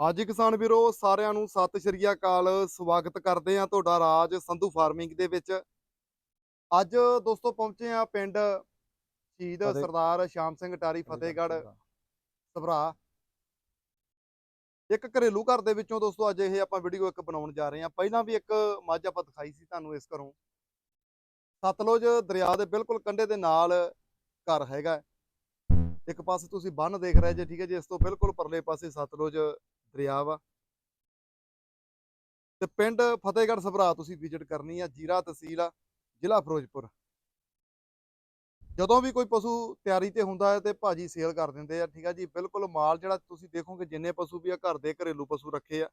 ਹਾਂਜੀ ਕਿਸਾਨ ਵੀਰੋ ਸਾਰਿਆਂ ਨੂੰ ਸਤਿ ਸ਼੍ਰੀ ਅਕਾਲ। ਸਵਾਗਤ ਕਰਦੇ ਆ ਤੁਹਾਡਾ ਰਾਜ ਸੰਧੂ ਫਾਰਮਿੰਗ ਦੇ ਵਿੱਚ। ਅੱਜ ਦੋਸਤੋ ਪਹੁੰਚੇ ਆ ਪਿੰਡ ਸ਼ਹੀਦ ਸਰਦਾਰ ਸ਼ਾਮ ਸਿੰਘ ਟਾਰੀ ਫਤਿਹਗੜ੍ਹ ਸਭਰਾ। ਇੱਕ ਘਰੇਲੂ ਘਰ ਦੇ ਵਿੱਚੋਂ ਦੋਸਤੋ ਅੱਜ ਇਹ ਆਪਾਂ ਵੀਡੀਓ ਇੱਕ ਬਣਾਉਣ ਜਾ ਰਹੇ ਹਾਂ। ਪਹਿਲਾਂ ਵੀ ਇੱਕ ਮੱਝ ਆਪਾਂ ਦਿਖਾਈ ਸੀ ਤੁਹਾਨੂੰ ਇਸ ਘਰੋਂ। ਸਤਲੁਜ ਦਰਿਆ ਦੇ ਬਿਲਕੁਲ ਕੰਢੇ ਦੇ ਨਾਲ ਘਰ ਹੈਗਾ। ਇੱਕ ਪਾਸੇ ਤੁਸੀਂ ਬੰਨ ਦੇਖ ਰਹੇ ਜੇ ਠੀਕ ਹੈ ਜੀ? ਇਸ ਤੋਂ ਬਿਲਕੁਲ ਪਰਲੇ ਪਾਸੇ ਸਤਲੁਜ ਦਰਿਆ ਵਾ। ਤੇ ਪਿੰਡ ਫਤਿਹਗੜ੍ਹ ਸਭਰਾ ਤੁਸੀਂ ਵਿਜ਼ਿਟ ਕਰਨੀ ਆ, ਜੀਰਾ ਤਹਿਸੀਲ ਆ, ਜ਼ਿਲ੍ਹਾ ਫਿਰੋਜ਼ਪੁਰ। ਜਦੋਂ ਵੀ ਕੋਈ ਪਸ਼ੂ ਤਿਆਰੀ ਤੇ ਹੁੰਦਾ ਹੈ ਤੇ ਭਾਜੀ ਸੇਲ ਕਰ ਦਿੰਦੇ ਆ, ਠੀਕ ਆ ਜੀ? ਬਿਲਕੁਲ ਮਾਲ ਜਿਹੜਾ ਤੁਸੀਂ ਦੇਖੋਗੇ, ਜਿੰਨੇ ਪਸ਼ੂ ਵੀ ਆ, ਘਰ ਦੇ ਘਰੇਲੂ ਪਸ਼ੂ ਰੱਖੇ ਆ।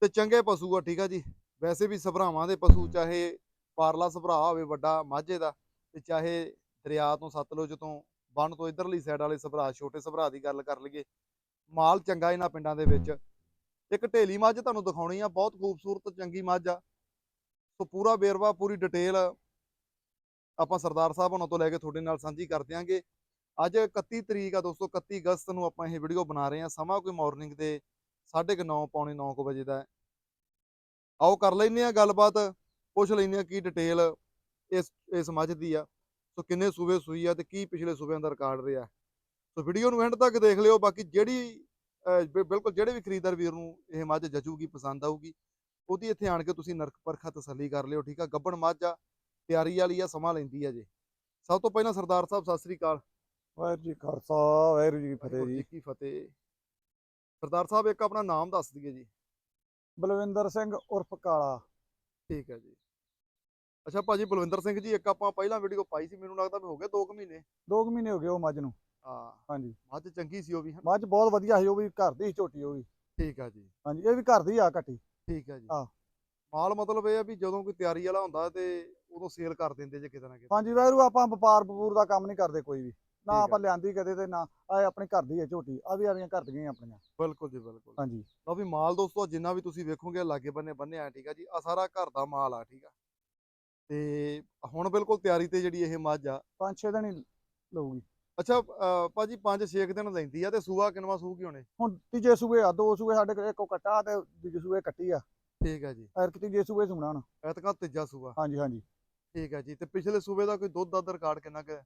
ਤੇ ਚੰਗੇ ਪਸ਼ੂ ਆ, ਠੀਕ ਆ ਜੀ? ਵੈਸੇ ਵੀ ਸਭਰਾਵਾਂ ਦੇ ਪਸ਼ੂ, ਚਾਹੇ ਪਾਰਲਾ ਸਭਰਾ ਹੋਵੇ, ਵੱਡਾ ਮਾਝੇ ਦਾ, ਤੇ ਚਾਹੇ ਦਰਿਆ ਤੋਂ ਸਤਲੁਜ ਤੋਂ ਬਣ ਤੋਂ ਇਧਰਲੀ ਸਾਈਡ ਵਾਲੇ ਸਭਰਾ, ਛੋਟੇ ਸਭਰਾ ਦੀ ਗੱਲ ਕਰ ਲਈਏ ਮਾਲ ਚੰਗਾ ਇਹਨਾਂ ਪਿੰਡਾਂ ਦੇ ਵਿੱਚ। ਇੱਕ ਢੇਲੀ ਮੱਝ ਤੁਹਾਨੂੰ ਦਿਖਾਉਣੀ ਆ, ਬਹੁਤ ਖੂਬਸੂਰਤ ਚੰਗੀ ਮੱਝ ਆ। ਸੋ ਪੂਰਾ ਵੇਰਵਾ, ਪੂਰੀ ਡਿਟੇਲ ਆਪਾਂ ਸਰਦਾਰ ਸਾਹਿਬ ਹੁਣਾਂ ਤੋਂ ਲੈ ਕੇ ਤੁਹਾਡੇ ਨਾਲ ਸਾਂਝੀ ਕਰ ਦਿਆਂਗੇ। ਅੱਜ 31 ਤਰੀਕ ਆ ਦੋਸਤੋ 31 ਅਗਸਤ ਨੂੰ ਆਪਾਂ ਇਹ ਵੀਡੀਓ ਬਣਾ ਰਹੇ ਹਾਂ ਸਮਾਂ ਕੋਈ ਮਾਰਨਿੰਗ ਦੇ 9:30 ਪੌਣੇ 9 ਵਜੇ ਦਾ ਆਓ ਕਰ ਲੈਨੇ ਆ ਗੱਲਬਾਤ, ਪੁੱਛ ਲੈਨੇ ਆ ਕੀ ਡਿਟੇਲ ਇਸ ਇਸ ਮੱਝ ਦੀ ਆ। ਸੋ ਕਿੰਨੇ ਸੂਬੇ ਸੂਈ ਆ ਤੇ ਕੀ ਪਿਛਲੇ ਸੂਬਿਆਂ ਦਾ ਰਿਕਾਰਡ ਰਿਹਾ। ਸੋ ਵੀਡੀਓ ਨੂੰ ਐਂਡ ਤੱਕ ਦੇਖ ਲਿਓ ਬਾਕੀ ਜਿਹੜੀ ਬਿਲਕੁਲ ਜਿਹੜੇ ਵੀ ਖਰੀਦਦਾਰ ਵੀਰ ਨੂੰ ਇਹ ਮੱਝ ਜਚੂਗੀ ਪਸੰਦ ਆਊਗੀ ਉਹਦੀ ਇੱਥੇ ਆਣ ਕੇ ਤੁਸੀਂ ਨਰਕ ਪਰਖਾ ਤਸੱਲੀ ਕਰ ਲਿਓ ਠੀਕ ਆ? ਗੱਬਣ ਮੱਝ ਆ ਤਿਆਰੀ ਵਾਲੀ ਆ ਸਮਾਂ ਲੈਂਦੀ ਆ ਜੀ। ਸਭ ਤੋਂ ਪਹਿਲਾਂ ਸਰਦਾਰ ਸਾਹਿਬ ਸਤਿ ਸ੍ਰੀ ਅਕਾਲ। ਵਾਹਿਗੁਰੂ ਜੀ ਖਾਲਸਾ ਵਾਹਿਗੁਰੂ ਜੀ ਕੀ ਫਤਿਹ ਜੀ। ਕੀ ਫਤਿਹ। ਸਰਦਾਰ ਸਾਹਿਬ ਇੱਕ ਆਪਣਾ ਨਾਮ ਦੱਸ ਦਈਏ ਜੀ। ਬਲਵਿੰਦਰ ਸਿੰਘ ਉਰਫ ਕਾਲਾ। ਠੀਕ ਹੈ ਜੀ। ਅੱਛਾ ਭਾਜੀ ਬਲਵਿੰਦਰ ਸਿੰਘ ਜੀ ਇੱਕ ਆਪਾਂ ਪਹਿਲਾਂ ਵੀਡੀਓ ਪਾਈ ਸੀ ਮੈਨੂੰ ਲੱਗਦਾ ਵੀ ਹੋ ਗਏ 2 ਮਹੀਨੇ। 2 ਮਹੀਨੇ ਹੋ ਗਏ ਉਹ ਮੱਝ ਨੂੰ। ਹਾਂ। ਹਾਂਜੀ। ਮੱਝ ਚੰਗੀ ਸੀ ਉਹ ਵੀ ਹਨਾ? ਮੱਝ ਬਹੁਤ ਵਧੀਆ ਸੀ ਉਹ ਵੀ ਘਰ ਦੀ ਸੀ ਝੋਟੀ ਉਹ ਵੀ। ਠੀਕ ਆ ਜੀ। ਹਾਂਜੀ ਇਹ ਵੀ ਘਰ ਦੀ ਆ ਕੱਟੀ ਠੀਕ ਹੈ ਜੀ। ਹਾਂ। ਮਾਲ ਮਤਲਬ ਇਹ ਆ ਵੀ ਜਦੋਂ ਕੋਈ ਤਿਆਰੀ ਵਾਲਾ ਹੁੰਦਾ ਤੇ ਉਦੋਂ ਸੇਲ ਕਰ ਦਿੰਦੇ ਜੇ ਕਿਤੇ ਨਾ ਕਿਤੇ। ਹਾਂਜੀ ਵਾਹਿਗੁਰੂ ਆਪਾਂ ਵਪਾਰ ਵਪੂਰ ਦਾ ਕੰਮ ਨਹੀਂ ਕਰਦੇ ਕੋਈ ਵੀ। ਨਾ ਠੀਕ ਆ। ਆਪਾਂ ਲਿਆਂਦੀ ਕਦੇ ਤੇ ਨਾ ਆ ਆਪਣੀ ਘਰ ਦੀ ਹੈ ਝੋਟੀ ਆ ਵੀ ਆਪਣੀਆਂ ਘਰ ਦੀਆਂ ਆਪਣੀਆਂ। ਬਿਲਕੁਲ ਜੀ ਬਿਲਕੁਲ। ਹਾਂਜੀ। ਲਓ ਵੀ ਮਾਲ ਦੋਸਤੋ ਜਿੰਨਾ ਵੀ ਤੁਸੀਂ ਵੇਖੋਗੇ ਲਾਗੇ ਬੰਨੇ ਬੰਨਿਆ ਠੀਕ ਆ ਜੀ? ਆ ਸਾਰਾ ਘਰ ਦਾ ਮਾਲ ਆ ਠੀਕ ਆ? ਤੇ ਹੁਣ ਬਿਲਕੁਲ ਤਿਆਰੀ ਤੇ ਜਿਹੜੀ ਇਹ ਮੱਝ ਆ 5-6 ਦਿਨ ਹੀ ਲਊਗੀ। ਅੱਛਾ ਭਾਜੀ 5-6 ਦਿਨ ਲੈਂਦੀ ਆ ਤੇ ਸੂਆ ਕਿਨਵਾ ਸੂਗੀ ਹੁਣੇ ਹੁਣ ਤੀਜੇ ਸੂਏ ਆ ਦੋ ਸੂਏ ਸਾਡੇ ਕੋਲ ਇੱਕੋ ਕੱਟਾ ਤੇ ਦੂਜੇ ਸੂਏ ਕੱਟੀ ਆ। ਠੀਕ ਆ ਜੀ। ਐਰਕ ਤੀਜੇ ਸੂਏ ਸੁਣਾ ਹੁਣ ਐਤਕਾਂ ਤੀਜਾ ਸੂਆ। ਹਾਂਜੀ ਹਾਂਜੀ। ਠੀਕ ਆ ਜੀ ਤੇ ਪਿਛਲੇ ਸੂਬੇ ਦਾ ਕੋਈ ਦੁੱਧ ਦਾ ਰਿਕਾਰਡ ਕਿੰਨਾ ਕੁ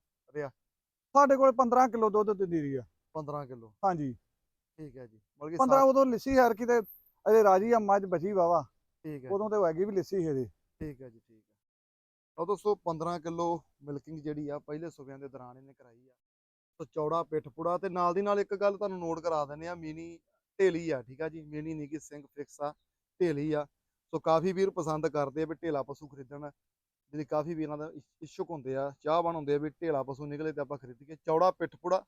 ਸਾਡੇ ਕੋਲ 15 ਕਿਲੋ ਦੁੱਧ ਦਿੰਦੀ ਰਹੀ ਆ। 15 ਕਿਲੋ। ਹਾਂਜੀ। ਠੀਕ ਹੈ ਜੀ ਮਤਲਬ ਕਿ 15 ਸਾ- ਉਦੋਂ ਲਿੱਸੀ ਐਰਕੀ ਤੇ ਅਜੇ ਰਾਜੀ ਆ ਮੱਝ ਬਚੀ ਵਾਵਾ ਠੀਕ ਹੈ ਉਦੋਂ ਤੇ ਹੈਗੀ ਵੀ ਲਿੱਸੀ ਇਹਦੇ ਠੀਕ ਹੈ ਜੀ ਠੀਕ ਹੈ ਤਾਂ ਦੋਸਤੋ 15 ਕਿਲੋ ਮਿਲਕਿੰਗ ਜਿਹੜੀ ਆ ਪਹਿਲੇ ਸੂਬਿਆਂ ਦੇ ਦੌਰਾਨ ਇਹਨੇ ਕਰਾਈ ਆ। ਸੋ ਚੌੜਾ ਪਿੱਠ ਤੇ ਨਾਲ ਦੀ ਨਾਲ ਇੱਕ ਗੱਲ ਤੁਹਾਨੂੰ ਨੋਟ ਕਰਾ ਦਿੰਦੇ ਆ ਮਿਨੀ ਢੇਲੀ ਆ, ਠੀਕ ਆ ਜੀ? ਮਿਨੀ ਨਹੀਂ ਕਿ ਸਿੰਘ ਫਿਕਸ ਆ, ਢੇਲੀ ਆ। ਸੋ ਕਾਫੀ ਵੀਰ ਪਸੰਦ ਕਰਦੇ ਆ ਵੀ ਢੇਲਾ ਪਸ਼ੂ ਖਰੀਦਣ, ਜਿਹੜੀ ਕਾਫੀ ਵੀਰਾਂ ਦਾ ਇਛ- ਹੁੰਦੇ ਆ, ਚਾਹਵਾਨ ਹੁੰਦੇ ਆ ਵੀ ਢੇਲਾ ਪਸ਼ੂ ਨਿਕਲੇ ਤੇ ਆਪਾਂ ਖਰੀਦੀਏ ਚੌੜਾ ਪਿੱਠਪੁੜਾ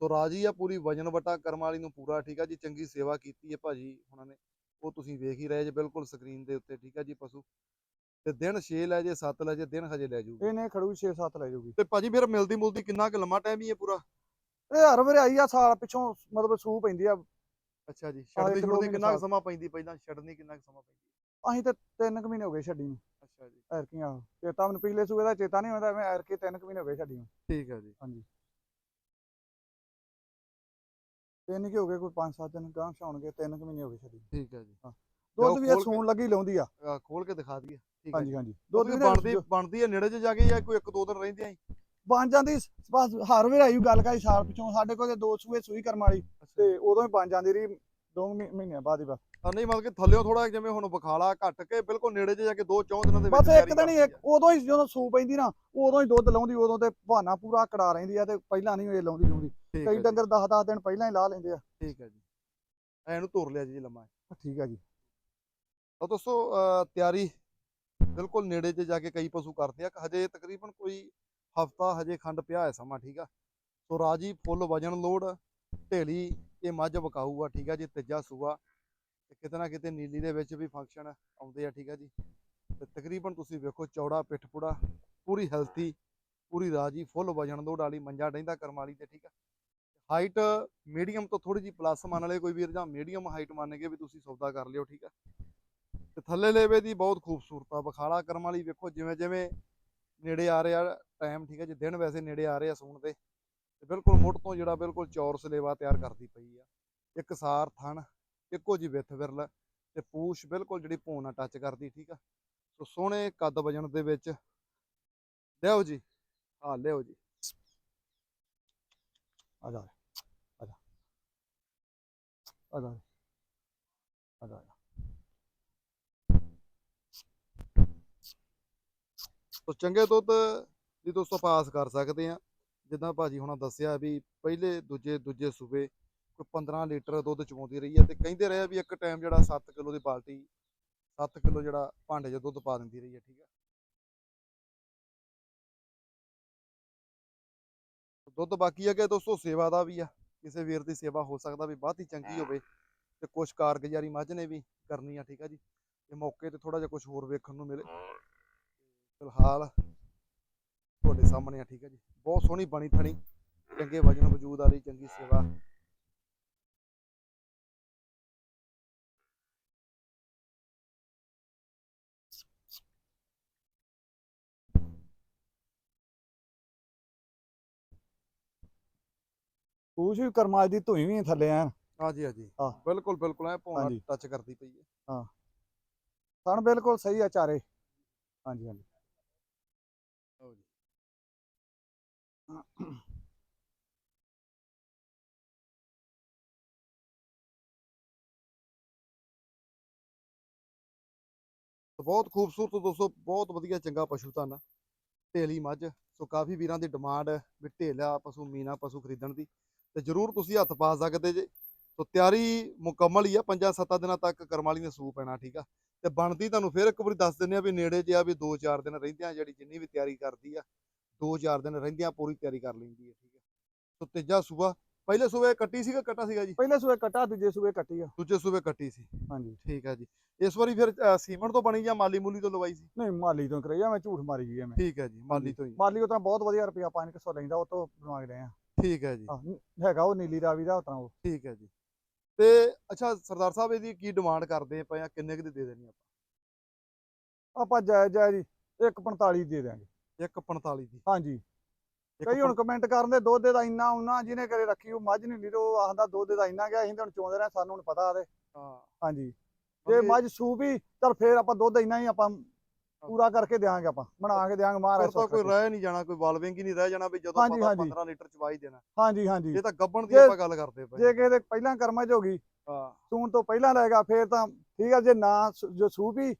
ਸੋ ਰਾਜੀ ਆ ਪੂਰੀ ਵਜਨ ਵਟਾ ਕਰਮ ਵਾਲੀ ਨੂੰ ਪੂਰਾ, ਠੀਕ ਆ ਜੀ? ਚੰਗੀ ਸੇਵਾ ਕੀਤੀ ਹੈ ਭਾਜੀ ਉਹਨਾਂ ਨੇ। ਉਹ ਤੁਸੀਂ ਵੇਖ ਹੀ ਰਹੇ ਜੇ ਬਿਲਕੁਲ ਸਕਰੀਨ ਦੇ ਉੱਤੇ, ਠੀਕ ਆ ਜੀ? ਪਸ਼ੂ ਤੇ ਦਿਨ 6 ਲੈ ਜੇ 7 ਲੈ ਜੇ ਦਿਨ ਹਜੇ ਲੈ ਜੂਗੀ। ਇਹਨੇ ਖੜੂ 6-7 ਲੈ ਜਾਊਗੀ ਤੇ ਭਾਜੀ ਫਿਰ ਮਿਲਦੀ ਮੁਲਦੀ ਕਿੰਨਾ ਕੁ ਲੰਮਾ ਟਾਈਮ ਹੀ ਹੈ ਪੂਰਾ? ਇਹ ਹਰ ਵਾਰ ਆਈ ਆ ਸਾਲ ਪਿੱਛੋਂ ਮਤਲਬ ਸੂ ਪੈਂਦੀ ਆ। ਅੱਛਾ ਜੀ ਛੱਡਦੀ ਛੁੱਟਦੀ ਕਿੰਨਾ ਕੁ। ਸਮਾਂ ਪੈਂਦੀ ਪਹਿਲਾਂ ਛੱਡਣੀ ਕਿੰਨਾ ਕੁ ਸਮਾਂ ਪੈਂਦੀ? ਅਸੀਂ ਤੇ 3 ਕੁ ਮਹੀਨੇ ਹੋ ਗਏ ਛੱਡੀ ਨੂੰ। ਅੱਛਾ ਜੀ। ਐਰਕੀਆਂ ਚੇਤਾ ਮੈਨੂੰ ਪਿਛਲੇ ਸੂਏ ਦਾ ਚੇਤਾ ਨਹੀਂ ਹੁੰਦਾ ਮੈਂ ਐਰਕੀ 3 ਕੁ ਮਹੀਨੇ ਹੋ ਗਏ ਛੱਡੀ ਨੂੰ। ਠੀਕ ਹੈ ਜੀ। ਹਾਂਜੀ। ਤਿੰਨ ਕੀ ਹੋ ਗਏ ਕੋਈ 5-7 ਦਿਨ ਗਾਂਹ ਛਾਉਣਗੇ 3 ਕੁ ਮਹੀਨੇ ਹੋ ਗਏ ਛੱਡੀ। ਠੀਕ ਹੈ ਜੀ। ਦੁੱਧ ਵੀ ਇਹ ਸੂਣ ਲੱਗੀ ਲਾਉਂਦੀ ਆ। ਖੋਲ ਕੇ ਦਿਖਾ ਦਈਏ ਠੀਕ ਹੈ ਹਾਂਜੀ ਜੀ। ਹਾਂਜੀ। ਦੁੱਧ ਵੀ ਬਣਦੀ ਬਣਦੀ ਹੈ ਨੇੜੇ 'ਚ ਜਾ ਕੇ ਜਾਂ ਕੋਈ ਇੱਕ ਦੋ ਦਿਨ ਰਹਿੰਦੇ ਆਂ ਬਣ ਜਾਂਦੀ ਬਸ ਹਰ ਵਾਰ ਆਈ ਗੱਲ ਕਾਈ ਸਾਲ ਪਿੱਛੋਂ ਸਾਡੇ ਕੋਲ ਦੋ ਸੂਏ ਸੂਈ ਕਰਮ ਵਾਲੀ ਤੇ ਉਦੋਂ ਹੀ ਬਣ ਜਾਂਦੀ ਰਹੀ ਦੋ ਮਹੀ- ਮਹੀਨਿਆਂ ਬਾਅਦ ਹੀ ਬਸ। ਨਹੀਂ ਮਤਲਬ ਕਿ ਥੱਲਿਓ ਥੋੜਾ ਜਿਵੇਂ ਹੁਣ ਬਖਾਲਾ ਘੱਟ ਕੇ ਬਿਲਕੁਲ ਨੇੜੇ 'ਚ ਜਾ ਕੇ ਦੋ ਚੌਂ ਦਿਨਾਂ ਦੇ ਵਿੱਚ ਬਸ ਇੱਕ ਦਿਨ ਹੀ ਉਦੋਂ ਹੀ ਜਦੋਂ ਸੂ ਪੈਂਦੀ ਨਾ ਉਦੋਂ ਹੀ ਦੁੱਧ ਲਾਉਂਦੀ ਉਦੋਂ ਤੇ ਬਹਾਨਾ ਪੂਰਾ ਕੜਾ ਰਹਿੰਦੀ ਆ ਤੇ ਪਹਿਲਾਂ ਨਹੀਂ ਇਹ ਲਾਉਂਦੀ ਲਾਉਂਦੀ ਹੈ ਕਈ ਜੀ, ਡੰਗਰ 10-10 ਦਿਨ ਪਹਿਲਾਂ ਹੀ ਲਾ ਲੈਂਦੇ ਆ। ਠੀਕ ਹੈ ਜੀ। ਐਨੂੰ ਤੋਰ ਲਿਆ ਜੀ ਲੰਮਾ। ਠੀਕ ਆ ਜੀ। ਤਾਂ ਦੋਸਤੋ ਤਿਆਰੀ ਬਿਲਕੁਲ ਨੇੜੇ 'ਚ ਜਾ ਕੇ ਕਈ ਪਸ਼ੂ ਕਰਦੇ ਆ ਹਜੇ ਤਕਰੀਬਨ ਕੋਈ ਹਫਤਾ ਹਜੇ ਖੰਡ ਪਿਆ ਹੈ ਸਮਾਂ, ਠੀਕ ਆ? ਸੋ ਰਾਜੀ ਫੁੱਲ ਵਜਨ ਲੋਡ ਢੇਲੀ ਇਹ ਮੱਝ ਵਕਾਊ ਆ ਠੀਕ ਆ ਜੀ, ਤੀਜਾ ਸੂਆ ਤੇ ਕਿਤੇ ਨਾ ਕਿਤੇ ਨੀਲੀ ਦੇ ਵਿੱਚ ਵੀ ਫੰਕਸ਼ਨ ਆਉਂਦੇ ਆ, ਠੀਕ ਆ ਜੀ। ਤੇ ਤਕਰੀਬਨ ਤੁਸੀਂ ਵੇਖੋ ਚੌੜਾ ਪਿੱਠ ਪੁੜਾ ਪੂਰੀ ਹੈਲਥੀ ਪੂਰੀ ਰਾਜੀ ਫੁੱਲ ਵਜਨ ਲੋਡ ਵਾਲੀ ਮੰਜਾ ਡੈਂਦਾ ਕਰਮ ਵਾਲੀ ਤੇ, ਠੀਕ ਆ? ਹਾਈਟ ਮੀਡੀਅਮ ਤੋਂ ਥੋੜੀ ਜੀ ਪਲੱਸ ਮੰਨ ਲਏ ਕੋਈ ਵੀਰ, ਜਾਂ ਮੀਡੀਅਮ ਹਾਈਟ ਮੰਨ ਕੇ ਵੀ ਤੁਸੀਂ ਸੌਦਾ ਕਰ ਲਿਓ, ਠੀਕ ਆ? ਤੇ ਥੱਲੇ ਲੇਵੇ ਦੀ ਬਹੁਤ ਖੂਬਸੂਰਤ ਆ। ਬਖਾਲਾ ਕਰਮ ਵਾਲੀ ਵੇਖੋ, ਜਿਵੇਂ ਜਿਵੇਂ ਨੇੜੇ ਆ ਰਿਹਾ ਟਾਈਮ ਠੀਕ ਹੈ ਜੀ, ਦਿਨ ਵੈਸੇ ਨੇੜੇ ਆ ਰਹੇ ਆ ਸੂਣ ਦੇ। ਤੇ ਬਿਲਕੁਲ ਮੁੱਢ ਤੋਂ ਜਿਹੜਾ ਬਿਲਕੁਲ ਚੌਰਸ ਲੇਵਾ ਤਿਆਰ ਕਰਦੀ ਪਈ ਆ। ਇੱਕ ਸਾਰ ਥਣ, ਇੱਕੋ ਜੀ ਵਿੱਥ ਵਿਰਲ ਤੇ ਪੂਛ ਬਿਲਕੁਲ ਜਿਹੜੀ ਭੋਂ ਨਾਲ ਟੱਚ ਕਰਦੀ, ਠੀਕ ਆ। ਸੋ ਸੋਹਣੇ ਕੱਦ ਵਜਣ ਦੇ ਵਿੱਚ ਲਿਓ ਜੀ ਆ ਲਿਓ ਜੀ, ਆ ਜਾ ਆ ਜਾ ਆ ਜਾ ਆ ਜਾ। ਸੋ ਚੰਗੇ ਦੁੱਧ ਦੀ ਦੋਸਤੋ ਪਾਸ ਕਰ ਸਕਦੇ ਆ ਜਿੱਦਾਂ ਭਾਜੀ ਹੁਣਾਂ ਦੱਸਿਆ ਵੀ ਪਹਿਲੇ ਦੂਜੇ ਦੂਜੇ ਸੂਬੇ ਕੋਈ 15 ਲੀਟਰ ਦੁੱਧ ਚਵਾਉਂਦੀ ਰਹੀ ਹੈ ਤੇ ਕਹਿੰਦੇ ਰਹੇ ਵੀ ਇੱਕ ਟਾਈਮ ਜਿਹੜਾ 7 ਕਿਲੋ ਦੀ ਬਾਲਟੀ 7 ਕਿਲੋ ਜਿਹੜਾ ਭਾਂਡੇ 'ਚ ਦੁੱਧ ਪਾ ਦਿੰਦੀ ਰਹੀ ਹੈ, ਠੀਕ ਹੈ ਦੁੱਧ ਬਾਕੀ ਹੈ ਕਿ ਦੋਸਤੋ ਸੇਵਾ ਦਾ ਵੀ ਆ, ਕਿਸੇ ਵੀਰ ਦੀ ਸੇਵਾ ਹੋ ਸਕਦਾ ਵੀ ਬਾਅਦ ਹੀ ਚੰਗੀ ਹੋਵੇ ਤੇ ਕੁਝ ਕਾਰਗੁਜ਼ਾਰੀ ਮੱਝ ਨੇ ਵੀ ਕਰਨੀ ਆ, ਠੀਕ ਆ ਜੀ। ਇਹ ਮੌਕੇ ਤੇ ਥੋੜਾ ਜਿਹਾ ਕੁਝ ਹੋਰ ਵੇਖਣ ਨੂੰ ਮਿਲੇ। ਫਿਲਹਾਲ ਤੁਹਾਡੇ ਸਾਹਮਣੇ ਆ ਠੀਕ ਹੈ ਜੀ। ਬਹੁਤ ਸੋਹਣੀ ਬਣੀ ਥਣੀ। ਚੰਗੇ ਵਜਨ ਵਜੂਦ ਵਾਲੀ ਚੰਗੀ ਸੇਵਾ। ਪੂਛ ਵੀ ਕਰਮਾਲ ਦੀ ਧੂਈ ਵੀ ਥੱਲੇ ਆ ਹਾਂਜੀ ਹਾਂਜੀ। ਹਾਂ। ਬਿਲਕੁਲ ਬਿਲਕੁਲ ਐ ਭੌਣਾ ਹਾਂਜੀ। ਟੱਚ ਕਰਦੀ ਪਈ ਹੈ। ਸਣ ਬਿਲਕੁਲ ਸਹੀ ਆ ਚਾਰੇ। ਹਾਂਜੀ ਹਾਂਜੀ। ਬਹੁਤ ਖੂਬਸੂਰਤ ਦੋਸਤੋ, ਬਹੁਤ ਵਧੀਆ ਚੰਗਾ ਪਸ਼ੂ ਧਨ ਢੇਲੀ ਮੱਝ, ਸੋ ਕਾਫੀ ਵੀਰਾਂ ਦੀ ਡਿਮਾਂਡ ਵੀ ਢੇਲਾ ਪਸ਼ੂ, ਮੀਨਾ ਪਸ਼ੂ ਖਰੀਦਣ ਦੀ। ਤੇ ਜਰੂਰ ਤੁਸੀਂ ਹੱਥ ਪਾ ਸਕਦੇ ਜੇ। ਸੋ ਤਿਆਰੀ ਮੁਕੰਮਲ ਹੀ ਆ, ਪੰਜਾਂ ਸੱਤਾਂ ਦਿਨਾਂ ਤੱਕ ਕਰਮਾਲੀ ਨੇ ਸੂ ਪੈਣਾ, ਠੀਕ ਆ। ਤੇ ਬਣਦੀ ਤੁਹਾਨੂੰ ਫਿਰ ਇੱਕ ਵਾਰੀ ਦੱਸ ਦਿੰਦੇ ਆ ਵੀ ਨੇੜੇ ਜੇ ਆ ਵੀ 2-4 ਦਿਨ ਰਹਿੰਦੇ ਆ ਜਿਹੜੀ ਜਿੰਨੀ ਵੀ ਤਿਆਰੀ ਕਰਦੀ ਆ 2-4 ਦਿਨ ਰਹਿੰਦਿਆਂ ਪੂਰੀ ਤਿਆਰੀ ਕਰ ਲੈਂਦੀ ਹੈ ਠੀਕ ਆ ਸੋ ਤੀਜਾ ਸੂਬਾ ਪਹਿਲੇ ਸੂਬੇ ਕੱਟੀ ਸੀਗਾ ਕੱਟਾ ਸੀਗਾ ਜੀ? ਪਹਿਲੇ ਸੂਏ ਕੱਟਾ ਦੂਜੇ ਸੂਏ ਕੱਟੀ ਆ। ਦੂਜੇ ਸੂਬੇ ਕੱਟੀ ਸੀ। ਹਾਂਜੀ। ਠੀਕ ਆ ਜੀ। ਇਸ ਵਾਰੀ ਫਿਰ ਅ, ਸੀਮਨ ਤੋਂ ਬਣੀ ਜਾਂ ਮਾਲੀ ਮੂਲੀ ਤੋਂ ਲਵਾਈ ਸੀ? ਨਹੀਂ ਮਾਲੀ ਤੋਂ ਕਰਈਆ ਮੈਂ ਝੂਠ ਮਾਰੀ ਗਈ ਐਵੇਂ ਠੀਕ ਹੈ ਜੀ ਮਾਲੀ ਤੋਂ ਹੀ। ਮਾਲੀ ਉਹ ਤਾਂ ਬਹੁਤ ਵਧੀਆ ਰੁਪਿਆ 500 ਲੈਂਦਾ ਉਹ ਤੋਂ ਬਣਵਾ ਕੇ ਆ ਠੀਕ ਹੈ ਜੀ। ਹਾਂ, ਹੈਗਾ ਉਹ ਨੀਲੀ ਰਾਵੀ ਦਾ ਉਤਰਾ ਉਹ। ਠੀਕ ਹੈ ਜੀ। ਤੇ ਅੱਛਾ ਸਰਦਾਰ ਸਾਹਿਬ ਇਹਦੀ ਕੀ ਡਿਮਾਂਡ ਕਰਦੇ ਪਏ ਆ ਕਿੰਨੇ ਕੁ ਦੀ ਦੇਣੀ ਆਪਾਂ? ਆਪਾਂ ਜਾਇਜ਼ ਜਾਇਜ਼ ਜੀ 145 ਦੇ ਦਿਆਂਗੇ। 145 ਦੀ। ਹਾਂਜੀ। ਕਈ ਹੁਣ ਕਮੈਂਟ ਕਰਨ ਦੇ ਦੁੱਧ ਦਾ ਇੰਨਾ ਉਹਨਾਂ ਜਿਹਨੇ ਕਰੇ ਰੱਖੀ ਉਹ ਮੱਝ ਨਹੀਂ ਲੀ ਤੇ ਉਹ ਆਖਦਾ ਦੁੱਧ ਦਾ ਇੰਨਾ ਗਿਆ ਅਸੀਂ ਤਾਂ ਹੁਣ ਚੋਂਦੇ ਰਹੇ ਸਾਨੂੰ ਹੁਣ ਪਤਾ ਆਦੇ ਹਾਂ। ਹਾਂਜੀ। ਜੇ ਮੱਝ ਸੂ ਵੀ ਚਲ ਫੇਰ ਆਪਾਂ ਦੁੱਧ ਇੰਨਾ ਹੀ ਆਪਾਂ ਪੂਰਾ ਕਰਕੇ ਦਿਆਂਗੇ ਆਪਾਂ ਬਣਾ ਕੇ ਦਿਆਂਗੇ ਮਹਾਰਾਜ ਤਾਂ ਕੋਈ ਰਹਿ ਨਹੀਂ ਜਾਣਾ ਕੋਈ ਵਾਲਵਿੰਗ ਹੀ ਨਹੀਂ ਰਹਿ ਜਾਣਾ ਵੀ ਜਦੋਂ ਹਾਂਜੀ। 15 ਲੀਟਰ ਚਵਾਈ ਦੇਣਾ। ਹਾਂਜੀ ਹਾਂਜੀ। ਇਹ ਤਾਂ ਗੱਬਣ ਦੀ ਆਪਾਂ ਗੱਲ ਕਰਦੇ ਪਏ। ਜੇ ਕਿਸੇ ਦੇ ਪਹਿਲਾਂ ਕਰਮਾਂ ਚ ਹੋ ਗਈ ਹਾਂ। ਸੂਣ ਤੋਂ ਪਹਿਲਾਂ ਲੈਗਾ ਫੇਰ ਤਾਂ ਠੀਕ ਆ ਜੇ ਨਾ ਜੋ ਸੂ ਵੀ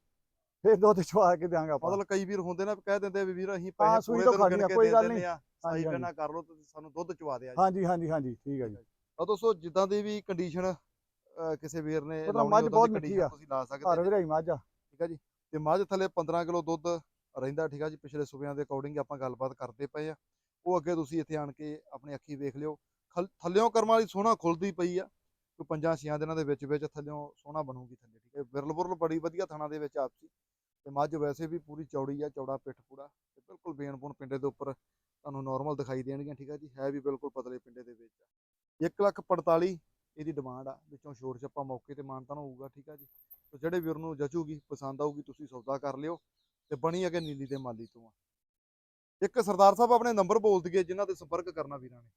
ਫੇਰ ਦੁੱਧ ਚਵਾ ਕੇ ਦਿਆਂਗੇ ਆਪਾਂ। ਮਤਲਬ ਕਈ ਵੀਰ ਹੁੰਦੇ ਨੇ ਕਹਿ ਦਿੰਦੇ ਵੀ ਵੀਰ ਅਸੀਂ ਹਾਂ, ਪੈਸੇ ਪੂਰੇ ਤੋਂ ਆ, ਕੇ ਕੋਈ ਗੱਲ ਨਹੀਂ। ਬਿਨਾ ਕਰ ਲਓ ਤੇ ਸਾਨੂੰ ਦੁੱਧ ਚਵਾ ਦਿਆ ਹਾਂਜੀ ਹਾਂਜੀ ਹਾਂਜੀ ਠੀਕ ਆ ਜੀ। ਆ ਦੋਸਤੋ ਜਿੱਦਾਂ ਦੀ ਵੀ ਕੰਡੀਸ਼ਨ ਕਿਸੇ ਵੀਰ ਨੇ ਤਾਂ ਮੱਝ ਬਹੁਤ ਮਿੱਠੀ ਆ। ਤੁਸੀਂ ਲਾ ਸਕਦੇ ਘਰ ਜੀ, ਵੀ ਰਹੀ ਮੱਝ ਆ। ਠੀਕ ਆ ਜੀ। ਤੇ ਮੱਝ ਥੱਲੇ 15 ਕਿਲੋ ਦੁੱਧ ਰਹਿੰਦਾ ਠੀਕ ਆ ਜੀ। ਪਿਛਲੇ ਸੂਬਿਆਂ ਦੇ ਅਕੋਰਡਿੰਗ ਆਪਾਂ ਗੱਲਬਾਤ ਕਰਦੇ ਪਏ ਆ। ਉਹ ਅੱਗੇ ਤੁਸੀਂ ਇੱਥੇ ਆਣ ਕੇ ਆਪਣੀ ਅੱਖੀ ਵੇਖ ਲਿਓ। ਥੱਲਿਓਂ ਕਰਮਾਂ ਵਾਲੀ ਸੋਹਣਾ ਖੁੱਲਦੀ ਪਈ ਆ। ਕੋਈ ਪੰਜਾਂ ਛੀਆਂ ਦਿਨਾਂ ਦੇ ਵਿੱਚ ਵਿੱਚ ਥੱਲਿਓਂ ਸੋਹਣਾ ਬਣੂਗੀ ਥੱਲੇ ਠੀਕ ਹੈ ਵਿਰਲ ਬੁਰਲ ਬੜੀ ਵਧੀਆ ਥਾਣਾ ਦੇ ਵਿੱਚ ਆਪਸੀ। ਤੇ ਮੱਝ ਵੈਸੇ ਵੀ ਪੂਰੀ ਚੌੜੀ ਆ ਚੌੜਾ ਪਿੱਠ ਪੂੜਾ ਤੇ ਬਿਲਕੁਲ ਬੁਨ ਪਿੰਡੇ ਦੇ ਉੱਪਰ ਤੁਹਾਨੂੰ ਨਾਰਮਲ ਦਿਖਾਈ ਦੇਣਗੀਆਂ ਠੀਕ ਆ ਜੀ? ਹੈ ਵੀ ਬਿਲਕੁਲ ਪਤਲੇ ਪਿੰਡੇ ਦੇ ਵਿੱਚ। ਆ 1 ਲੱਖ 45 ਇਹਦੀ ਡਿਮਾਂਡ ਆ ਵਿੱਚੋਂ ਛੋੜ ਛੱਪਾ ਮੌਕੇ ਤੇ ਮਾਨਤਾਨ ਹੋਊਗਾ ਠੀਕ ਆ ਜੀ? ਤੇ ਜਿਹੜੇ ਵੀਰ ਨੂੰ ਜਚੂਗੀ ਪਸੰਦ ਆਊਗੀ ਤੁਸੀਂ ਸੌਦਾ ਕਰ ਲਿਓ ਤੇ ਬਣੀ ਅਗੇ ਨੀਲੀ ਤੇ ਮਾਲੀ ਤੋਂ ਆ। ਇੱਕ ਸਰਦਾਰ ਸਾਹਿਬ ਆਪਣੇ ਨੰਬਰ ਬੋਲ ਦਈਏ ਜਿਨ੍ਹਾਂ ਤੇ ਸੰਪਰਕ ਕਰਨਾ ਵੀਰਾਂ ਨੇ।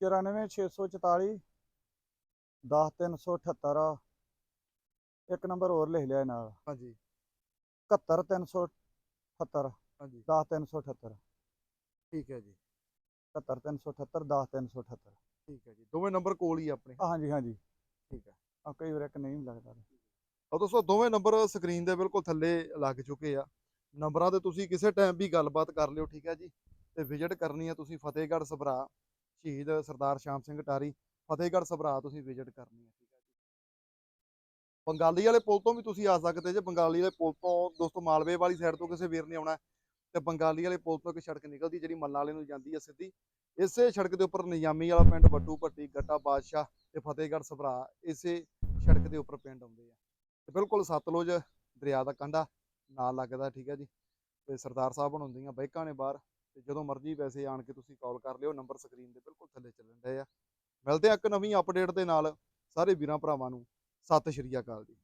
94644 10378 ਇੱਕ ਨੰਬਰ ਹੋਰ ਲਿਖ ਲਿਆ ਨਾਲ। ਹਾਂਜੀ। 71378 ਹਾਂਜੀ। 10378 ਠੀਕ ਹੈ ਜੀ। 71378 10378 ਠੀਕ ਹੈ ਜੀ। ਦੋਵੇਂ ਨੰਬਰ ਕੋਲ ਹੀ ਆ ਆਪਣੇ। ਹਾਂਜੀ ਹਾਂਜੀ। ਠੀਕ ਹੈ। ਆ ਕਈ ਵਾਰ ਇੱਕ ਨਹੀਂ ਲੱਗਦਾ। ਆ ਦੋਸਤੋ ਦੋਵੇਂ ਨੰਬਰ ਸਕਰੀਨ ਦੇ ਬਿਲਕੁਲ ਥੱਲੇ ਲੱਗ ਚੁੱਕੇ ਆ। ਨੰਬਰਾਂ ਤੇ ਤੁਸੀਂ ਕਿਸੇ ਟਾਈਮ ਵੀ ਗੱਲਬਾਤ ਕਰ ਲਿਓ ਠੀਕ ਹੈ ਜੀ। ਤੇ ਵਿਜ਼ਿਟ ਕਰਨੀ ਆ ਤੁਸੀਂ ਫਤਿਹਗੜ੍ਹ ਸਭਰਾ ਸ਼ਹੀਦ ਸਰਦਾਰ ਸ਼ਾਮ ਸਿੰਘ ਟਾਰੀ। ਫਤਿਹਗੜ੍ਹ ਸਭਰਾ ਤੁਸੀਂ ਵਿਜ਼ਿਟ ਕਰਨੀ ਆ ਹੈ। ਬੰਗਾਲੀ ਵਾਲੇ ਪੁਲ ਤੋਂ ਵੀ ਤੁਸੀਂ ਆ ਸਕਦੇ ਜੇ ਬੰਗਾਲੀ ਵਾਲੇ ਪੁਲ ਤੋਂ ਦੋਸਤੋ ਮਾਲਵੇ ਵਾਲੀ ਸਾਈਡ ਤੋਂ ਕਿਸੇ ਵੀਰ ਨੇ ਆਉਣਾ ਹੈ, ਤੇ ਬੰਗਾਲੀ ਵਾਲੇ ਪੁਲ ਤੋਂ ਇੱਕ ਸੜਕ ਨਿਕਲਦੀ ਜਿਹੜੀ ਮੱਲਾਂ ਵਾਲੇ ਨੂੰ ਜਾਂਦੀ ਹੈ ਸਿੱਧੀ ਇਸੇ ਸੜਕ ਦੇ ਉੱਪਰ ਨਿਯਾਮੀ ਵਾਲਾ ਪਿੰਡ ਬੱਟੂ ਭੱਟੀ ਗੱਟਾ ਬਾਦਸ਼ਾਹ ਤੇ ਫਤਿਹਗੜ੍ਹ ਸਭਰਾ ਇਸੇ ਸੜਕ ਦੇ ਉੱਪਰ ਪਿੰਡ ਆਉਂਦੇ ਆ। ਤੇ ਬਿਲਕੁਲ ਸਤਲੁਜ ਦਰਿਆ ਦਾ ਕੰਢਾ ਨਾਲ ਲੱਗਦਾ ਠੀਕ ਹੈ ਜੀ ਤੇ ਸਰਦਾਰ ਸਾਹਿਬ ਬਣਾਉਂਦੀਆਂ ਬਾਈਕਾਂ ਨੇ ਬਾਹਰ ਤੇ ਜਦੋਂ ਮਰਜ਼ੀ ਵੈਸੇ ਆਣ ਕੇ ਤੁਸੀਂ ਕਾਲ ਕਰ ਲਿਓ ਨੰਬਰ ਸਕਰੀਨ ਦੇ ਬਿਲਕੁਲ ਥੱਲੇ ਚੱਲਣ ਡਏ ਆ। ਮਿਲਦੇ ਆ ਇੱਕ ਨਵੀਂ ਅਪਡੇਟ ਦੇ ਨਾਲ ਸਾਰੇ ਵੀਰਾਂ ਭਰਾਵਾਂ ਨੂੰ। ਸਤਿ ਸ਼੍ਰੀ ਅਕਾਲ ਜੀ।